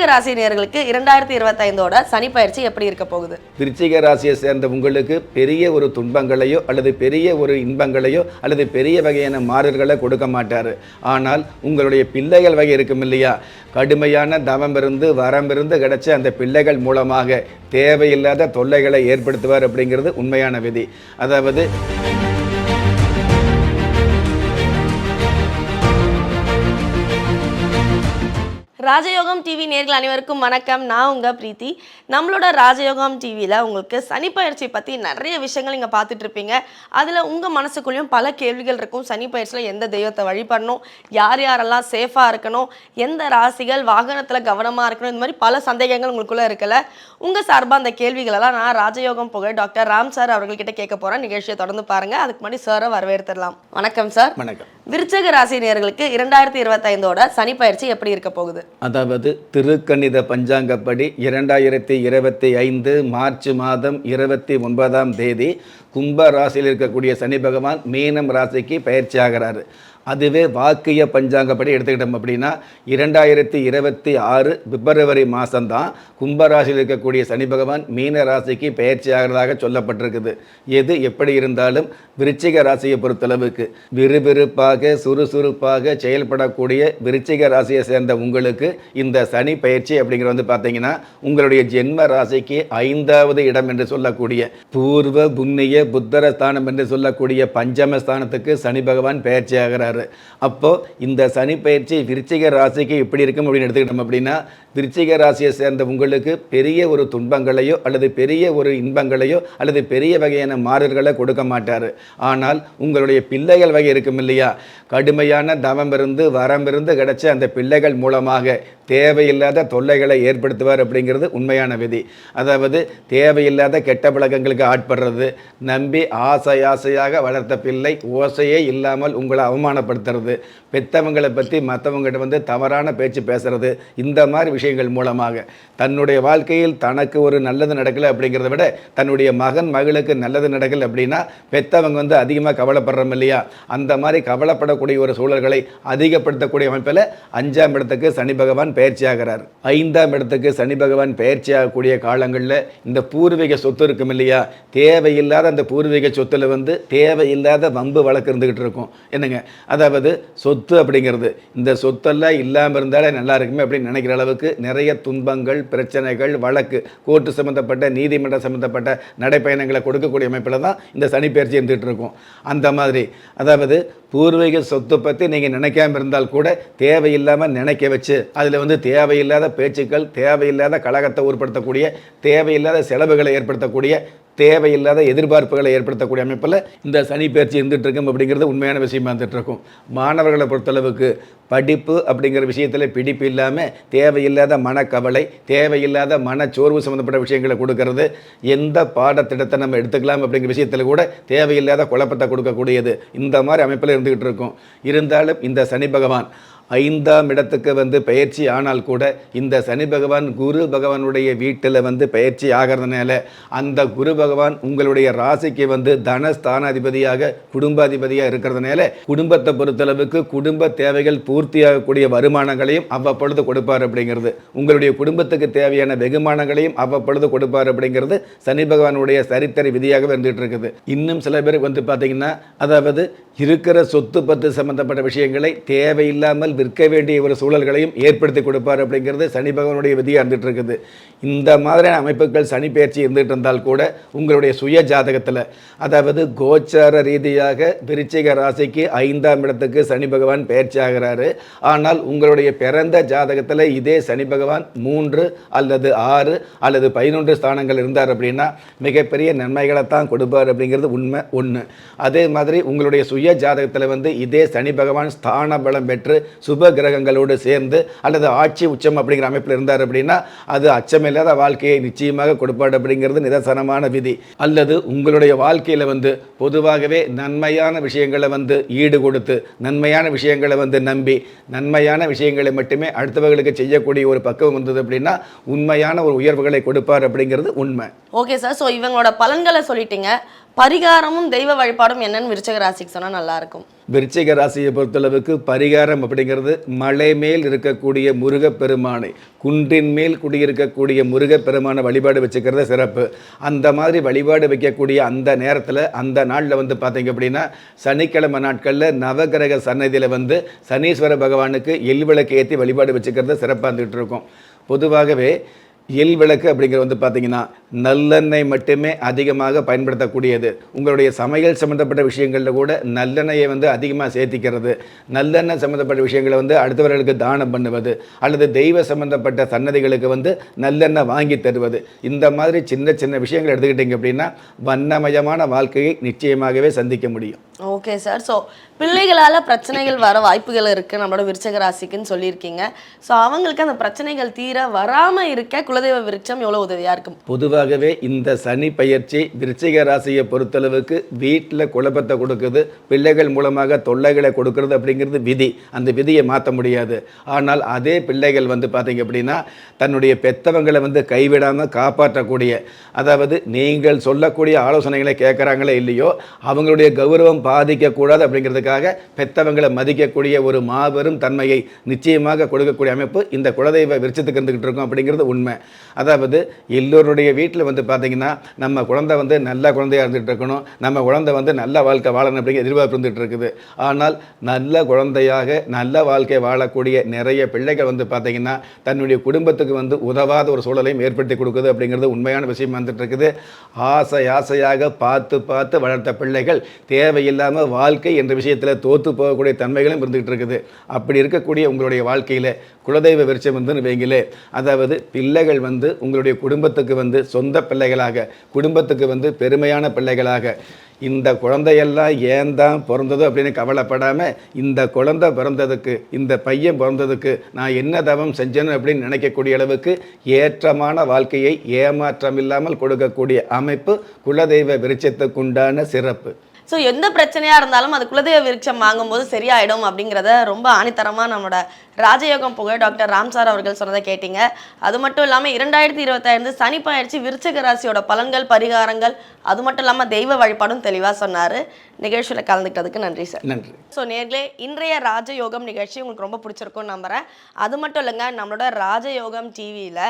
விருச்சிக ராசி நேர்களுக்கு இரண்டாயிரத்தி இருபத்தைந்தோட சனி பயிற்சி எப்படி இருக்க போகுது? விருச்சிக ராசியை சேர்ந்த உங்களுக்கு பெரிய ஒரு துன்பங்களையோ அல்லது பெரிய ஒரு இன்பங்களையோ அல்லது பெரிய வகையான மாறுதல்களை கொடுக்க மாட்டார். ஆனால் உங்களுடைய பிள்ளைகள் வகை இருக்கும் இல்லையா? கடுமையான தவம் இருந்து வரம் இருந்து கிடைச்ச அந்த பிள்ளைகள் மூலமாக தேவையில்லாத தொல்லைகளை ஏற்படுத்துவார் அப்படிங்கிறது உண்மையான விதி. அதாவது ராஜயோகம் டிவி நேர்கள் அனைவருக்கும் வணக்கம். நான் உங்க பிரீத்தி. நம்மளோட ராஜயோகம் டிவியில் உங்களுக்கு சனி பயிற்சி பற்றி நிறைய விஷயங்கள் நீங்கள் பார்த்துட்டு இருப்பீங்க. அதில் உங்கள் மனசுக்குள்ளேயும் பல கேள்விகள் இருக்கும். சனி பயிற்சியில் எந்த தெய்வத்தை வழிபடணும்? யார் யாரெல்லாம் சேஃபாக இருக்கணும்? எந்த ராசிகள் வாகனத்தில் கவனமாக இருக்கணும்? இந்த மாதிரி பல சந்தேகங்கள் உங்களுக்குள்ளே இருக்கல உங்கள் சார்பாக அந்த கேள்விகளெல்லாம் நான் ராஜயோகம் புகழ் டாக்டர் ராம் சார் அவர்கள்கிட்ட கேட்க போகிறேன் நிகழ்ச்சியை தொடர்ந்து பாருங்கள் அதுக்கு முன்னாடி சாரை வரவேற்றுடலாம் வணக்கம் சார். வணக்கம். விருச்சக ராசி நேயர்களுக்கு இரண்டாயிரத்தி இருபத்தைந்தோட சனி பயிற்சி எப்படி இருக்க போகுது? அதாவது திருக்கணித பஞ்சாங்கப்படி இரண்டாயிரத்தி இருபத்தி ஐந்து மார்ச் மாதம் இருபத்தி ஒன்பதாம் தேதி கும்ப ராசியில் இருக்கக்கூடிய சனி பகவான் மீனம் ராசிக்கு பயிற்சி ஆகிறாரு அதுவே வாக்கிய பஞ்சாங்கப்படி எடுத்துக்கிட்டோம் அப்படின்னா இரண்டாயிரத்தி இருபத்தி ஆறு பிப்ரவரி மாதம்தான் கும்பராசியில் இருக்கக்கூடிய சனி பகவான் மீன ராசிக்கு பயிற்சியாகிறதாக சொல்லப்பட்டிருக்குது. எது எப்படி இருந்தாலும் விருச்சிக ராசியை பொறுத்தளவுக்கு விறுவிறுப்பாக சுறுசுறுப்பாக செயல்படக்கூடிய விருச்சிக ராசியை சேர்ந்த உங்களுக்கு இந்த சனி பயிற்சி அப்படிங்கிறது வந்து பார்த்தீங்கன்னா உங்களுடைய ஜென்ம ராசிக்கு ஐந்தாவது இடம் என்று சொல்லக்கூடிய பூர்வ புண்ணிய புத்தர ஸ்தானம் என்று சொல்லக்கூடிய பஞ்சம ஸ்தானத்துக்கு சனி பகவான் பயிற்சியாகிறார் ஆகிறாரு அப்போ இந்த சனி பயிற்சி விருச்சிக ராசிக்கு எப்படி இருக்கும் அப்படின்னு எடுத்துக்கிட்டோம் அப்படின்னா விருச்சிக ராசியை சேர்ந்த உங்களுக்கு பெரிய ஒரு துன்பங்களையோ அல்லது பெரிய ஒரு இன்பங்களையோ அல்லது பெரிய வகையான மாறுதல்களை கொடுக்க மாட்டார். ஆனால் உங்களுடைய பிள்ளைகள் வகை இருக்கும் இல்லையா? கடுமையான தவம் இருந்து வரம் இருந்து கிடைச்ச அந்த பிள்ளைகள் மூலமாக தேவையில்லாத தொல்லைகளை ஏற்படுத்துவார் அப்படிங்கிறது உண்மையான விதி. அதாவது தேவையில்லாத கெட்ட பழக்கங்களுக்கு ஆட்படுறது நம்பி ஆசை ஆசையாக வளர்த்த பிள்ளை ஓசையே இல்லாமல் உங்களை அவமானப்படுத்துறது பெத்தவங்களை பற்றி மற்றவங்ககிட்ட வந்து தவறான பேச்சு பேசுறது இந்த மாதிரி விஷயங்கள் மூலமாக. தன்னுடைய வாழ்க்கையில் தனக்கு ஒரு நல்லது நடக்கலை அப்படிங்கிறத விட தன்னுடைய மகன் மகளுக்கு நல்லது நடக்கலை அப்படின்னா பெத்தவங்க வந்து அதிகமாக கவலைப்படுறோம் இல்லையா? அந்த மாதிரி கவலைப்படக்கூடிய ஒரு சூழல்களை அதிகப்படுத்தக்கூடிய அமைப்பில் அஞ்சாம் இடத்துக்கு சனி பகவான் பயிற்சி ஆகிறார் ஐந்தாம் இடத்துக்கு சனி பகவான் பயிற்சி ஆகக்கூடிய காலங்களில் இந்த பூர்வீக சொத்து இருக்கும் இல்லையா? தேவையில்லாத அந்த பூர்வீக சொத்துல வந்து தேவையில்லாத வம்பு வழக்கு இருந்துக்கிட்டு இருக்கும். என்னங்க? அதாவது சொத்து அப்படிங்கிறது. இந்த சொத்தெல்லாம் இல்லாமல் இருந்தாலே நல்லா இருக்குமே அப்படின்னு நினைக்கிற அளவுக்கு நிறைய துன்பங்கள் பிரச்சனைகள் வழக்கு கோர்ட்டு சம்மந்தப்பட்ட நீதிமன்றம் சம்மந்தப்பட்ட நடைப்பயணங்களை கொடுக்கக்கூடிய அமைப்பில் தான் இந்த சனி பயிற்சி இருந்துகிட்டு இருக்கும். அந்த மாதிரி. அதாவது பூர்வீக சொத்து பற்றி நீங்கள் நினைக்காம இருந்தால் கூட தேவையில்லாமல் நினைக்க வச்சு அதில் வந்து தேவையில்லாத பேச்சுக்கள் தேவையில்லாத கழகத்தை உருப்படுத்தக்கூடிய தேவையில்லாத செலவுகளை ஏற்படுத்தக்கூடிய தேவையில்லாத எதிர்பார்ப்புகளை ஏற்படுத்தக்கூடிய அமைப்பில் இந்த சனி பயிற்சி இருந்துட்டு இருக்கும் அப்படிங்கிறது உண்மையான விஷயமா இருந்துட்டு இருக்கும். மாணவர்களை பொறுத்தளவுக்கு படிப்பு அப்படிங்கிற விஷயத்தில் பிடிப்பு இல்லாமல் தேவையில்லாத மனக்கவலை தேவையில்லாத மனச்சோர்வு சம்மந்தப்பட்ட விஷயங்களை கொடுக்கறது எந்த பாடத்திட்டத்தை நம்ம எடுத்துக்கலாம் அப்படிங்கிற விஷயத்தில் கூட தேவையில்லாத குழப்பத்தை கொடுக்கக்கூடியது. இந்த மாதிரி அமைப்பில் இருந்துக்கிட்டு இருக்கும். இருந்தாலும் இந்த சனி பகவான் ஐந்தாம் இடத்துக்கு வந்து பயிற்சி ஆனால் கூட இந்த சனி பகவான் குரு பகவானுடைய வீட்டில் வந்து பயிற்சி ஆகிறதுனால அந்த குரு பகவான் உங்களுடைய ராசிக்கு வந்து தனஸ்தானாதிபதியாக குடும்பாதிபதியாக இருக்கிறதுனால குடும்பத்தை பொறுத்தளவுக்கு குடும்ப தேவைகள் பூர்த்தியாகக்கூடிய வருமானங்களையும் அவ்வப்பொழுது கொடுப்பார் அப்படிங்கிறது. உங்களுடைய குடும்பத்துக்கு தேவையான வெகுமானங்களையும் அவ்வப்பொழுது கொடுப்பார் அப்படிங்கிறது சனி பகவானுடைய சரித்திர விதியாகவே இருந்துகிட்டு இருக்குது இன்னும் சில பேருக்கு வந்து பார்த்தீங்கன்னா அதாவது இருக்கிற சொத்து பத்து சம்பந்தப்பட்ட விஷயங்களை தேவையில்லாமல் விற்க வேண்டிய ஒரு சூழல்களையும் ஏற்படுத்தி கொடுப்பார் அப்படிங்கிறது சனி பகவானுடைய விதியாக இருந்துட்டு இருக்குது இந்த மாதிரியான அமைப்புகள் சனி பயிற்சி இருந்துட்டு இருந்தால் கூட உங்களுடைய சுய ஜாதகத்தில் அதாவது கோச்சார ரீதியாக விருச்சிக ராசிக்கு ஐந்தாம் இடத்துக்கு சனி பகவான் பயிற்சி ஆகிறாரு. ஆனால் உங்களுடைய பிறந்த ஜாதகத்தில் இதே சனி பகவான் மூன்று அல்லது ஆறு அல்லது பதினொன்று ஸ்தானங்கள் இருந்தார் அப்படின்னா மிகப்பெரிய நன்மைகளை தான் கொடுப்பார் அப்படிங்கிறது உண்மை ஒன்று அதே மாதிரி உங்களுடைய சுய ஜாதகத்தில் வந்து இதே சனி பகவான் ஸ்தான பலம் பெற்று சுப கிரகங்களோடு சேர்ந்து அல்லது ஆட்சி உச்சம் அப்படிங்கிற அமைப்பில் இருந்தார் அப்படின்னா அது அச்சமில்லாத வாழ்க்கையை நிச்சயமாக கொடுப்பார் அப்படிங்கிறது நிதர்சனமான விதி. அல்லது உங்களுடைய வாழ்க்கையில் வந்து பொதுவாகவே நன்மையான விஷயங்களை வந்து ஈடு கொடுத்து நன்மையான விஷயங்களை வந்து நம்பி நன்மையான விஷயங்களை மட்டுமே அடுத்தவர்களுக்கு செய்யக்கூடிய ஒரு பக்குவம் வந்தது அப்படின்னா உண்மையான ஒரு உயர்வுகளை கொடுப்பார் அப்படிங்கிறது உண்மை. ஓகே சார் ஸோ இவங்களோட பலன்களை சொல்லிட்டீங்க. பரிகாரமும் தெய்வ வழிபாடும் என்னன்னு விருச்சக ராசிக்கு சொன்னால் நல்லா இருக்கும் விருச்சிக ராசியை பொறுத்தளவுக்கு பரிகாரம் அப்படிங்கிறது மலை மேல் இருக்கக்கூடிய முருகப்பெருமானை குன்றின் மேல் குடியிருக்கக்கூடிய முருகப்பெருமானை வழிபாடு வச்சுக்கிறது சிறப்பு. அந்த மாதிரி வழிபாடு வைக்கக்கூடிய அந்த நேரத்தில் அந்த நாளில் வந்து பார்த்தீங்க அப்படின்னா சனிக்கிழமை நாட்களில் நவகிரக சன்னதியில் வந்து சனீஸ்வர பகவானுக்கு எல்விளக்கு ஏற்றி வழிபாடு வச்சுக்கிறது சிறப்பாக இருந்துகிட்டு இருக்கும். பொதுவாகவே எல் விளக்கு அப்படிங்கிறது வந்து பார்த்தீங்கன்னா நல்லெண்ணெய் மட்டுமே அதிகமாக பயன்படுத்தக்கூடியது. உங்களுடைய சமையல் சம்மந்தப்பட்ட விஷயங்களில் கூட நல்லெண்ணெயை வந்து அதிகமாக சேர்த்திக்கிறது. நல்லெண்ணெய் சம்மந்தப்பட்ட விஷயங்களை வந்து அடுத்தவர்களுக்கு தானம் பண்ணுவது அல்லது தெய்வ சம்மந்தப்பட்ட சன்னதிகளுக்கு வந்து நல்லெண்ணெய் வாங்கி தருவது. இந்த மாதிரி சின்ன சின்ன விஷயங்கள் எடுத்துக்கிட்டிங்க அப்படின்னா வண்ணமயமான வாழ்க்கையை நிச்சயமாகவே சந்திக்க முடியும். ஓகே சார் ஸோ பிள்ளைகளால் பிரச்சனைகள் வர வாய்ப்புகள் இருக்குது நம்மளோட விருச்சக ராசிக்குன்னு சொல்லியிருக்கீங்க. ஸோ அவங்களுக்கு அந்த பிரச்சனைகள் தீர வராமல் இருக்க குலதெய்வ விருட்சம் எவ்வளோ உதவியாக இருக்கும்? பொதுவாகவே இந்த சனி பயிற்சி விருச்சிக ராசியை பொறுத்தளவுக்கு வீட்டில் குழப்பத்தை கொடுக்குது. பிள்ளைகள் மூலமாக தொல்லைகளை கொடுக்கறது அப்படிங்கிறது விதி. அந்த விதியை மாற்ற முடியாது. ஆனால் அதே பிள்ளைகள் வந்து பார்த்தீங்க அப்படின்னா தன்னுடைய பெத்தவங்களை வந்து கைவிடாமல் காப்பாற்றக்கூடிய அதாவது நீங்கள் சொல்லக்கூடிய ஆலோசனைகளை கேட்குறாங்களே இல்லையோ அவங்களுடைய கௌரவம் பாதிக்கக்கூடாது அப்படிங்கிறதுக்காக பெத்தவங்களை மதிக்கக்கூடிய ஒரு மாபெரும் தன்மையை நிச்சயமாக கொடுக்கக்கூடிய அமைப்பு இந்த குலதெய்வ விருச்சத்துக்கு இருந்துகிட்டு இருக்கும் அப்படிங்கிறது உண்மை. அதாவது எல்லோருடைய வீட்டில் வந்து பார்த்தீங்கன்னா நம்ம குழந்தை வந்து நல்ல குழந்தையாக இருந்துகிட்டு இருக்கணும். நம்ம குழந்தை வந்து நல்ல வாழ்க்கை வாழணும் அப்படிங்கிற எதிர்பார்ப்பு இருந்துகிட்டு இருக்குது. ஆனால் நல்ல குழந்தையாக நல்ல வாழ்க்கை வாழக்கூடிய நிறைய பிள்ளைகள் வந்து பார்த்தீங்கன்னா தன்னுடைய குடும்பத்துக்கு வந்து உதவாத ஒரு சூழலையும் ஏற்படுத்தி கொடுக்குது அப்படிங்கிறது உண்மையான விஷயம் வந்துட்டு இருக்குது. ஆசை ஆசையாக பார்த்து பார்த்து வளர்த்த பிள்ளைகள் தேவையில்லாமல் வாழ்க்கை என்ற விஷயத்தை விஷயத்தில் தோற்று போகக்கூடிய தன்மைகளும் இருந்துகிட்டு இருக்குது. அப்படி இருக்கக்கூடிய உங்களுடைய வாழ்க்கையில் குலதெய்வ விருட்சம் வந்து வைங்களே அதாவது பிள்ளைகள் வந்து உங்களுடைய குடும்பத்துக்கு வந்து சொந்த பிள்ளைகளாக குடும்பத்துக்கு வந்து பெருமையான பிள்ளைகளாக இந்த குழந்தையெல்லாம் ஏன் தான் பிறந்ததோ அப்படின்னு கவலைப்படாமல் இந்த குழந்தை பிறந்ததுக்கு இந்த பையன் பிறந்ததுக்கு நான் என்ன தவம் செஞ்சேன்னு அப்படின்னு நினைக்கக்கூடிய அளவுக்கு ஏற்றமான வாழ்க்கையை ஏமாற்றம் இல்லாமல் கொடுக்கக்கூடிய அமைப்பு குலதெய்வ விருட்சத்துக்குண்டான சிறப்பு. ஸோ எந்த பிரச்சனையாக இருந்தாலும் அது குலதெய்வ விருட்சம் வாங்கும்போது சரியாயிடும் அப்படிங்கிறத ரொம்ப ஆணித்தரமாக நம்மளோட ராஜயோகம் புகழ் டாக்டர் ராம் சார் அவர்கள் சொன்னதை கேட்டீங்க. அது மட்டும் இல்லாமல் இரண்டாயிரத்தி இருபத்தைந்து சனி பயிற்சி விருச்சக ராசியோட பலன்கள் பரிகாரங்கள் அது மட்டும் இல்லாமல் தெய்வ வழிபாடும் தெளிவாக சொன்னார். நிகழ்ச்சியில் கலந்துக்கிட்டதுக்கு நன்றி சார். நன்றி. ஸோ நேர்களே இன்றைய ராஜயோகம் நிகழ்ச்சி உங்களுக்கு ரொம்ப பிடிச்சிருக்கும்னு நம்புறேன். அது மட்டும் இல்லைங்க நம்மளோட ராஜயோகம் டிவியில்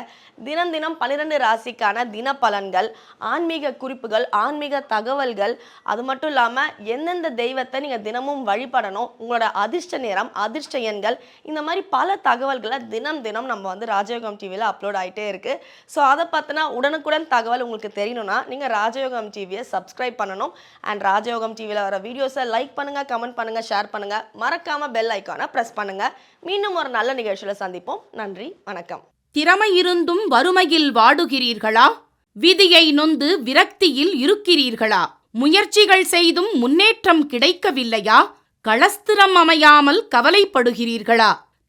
தினம் தினம் பன்னிரெண்டு ராசிக்கான தின பலன்கள் ஆன்மீக குறிப்புகள் ஆன்மீக தகவல்கள் அது மட்டும் இல்லாமல் எந்தெந்த தெய்வத்தை நீங்கள் தினமும் வழிபடணும் உங்களோட அதிர்ஷ்ட நேரம் அதிர்ஷ்ட எண்கள் இந்த மாதிரி பல தகவல்களை தினம் தினம் நம்ம வந்து ராஜயோகம் டிவியில் அப்லோட் ஆகிட்டே இருக்கு. ஸோ அதை பார்த்தினா உடனுக்குடன் தகவல் உங்களுக்கு தெரியணும்னா நீங்கள் ராஜயோகம் டிவியை சப்ஸ்கிரைப் பண்ணணும். அண்ட் ராஜயோகம் டிவியில் வர வீடியோஸை லைக் பண்ணுங்கள் கமெண்ட் பண்ணுங்கள் ஷேர் பண்ணுங்கள் மறக்காமல் பெல் ஐக்கானை ப்ரெஸ் பண்ணுங்கள் மீண்டும் ஒரு நல்ல நிகழ்ச்சியில் சந்திப்போம். நன்றி வணக்கம். திறமை இருந்தும் வறுமையில் வாடுகிறீர்களா? விதியை நொந்து விரக்தியில் இருக்கிறீர்களா? முயற்சிகள் செய்தும் முன்னேற்றம் கிடைக்கவில்லையா? களஸ்திரம் அமையாமல் கவலைப்படுகிறீர்களா?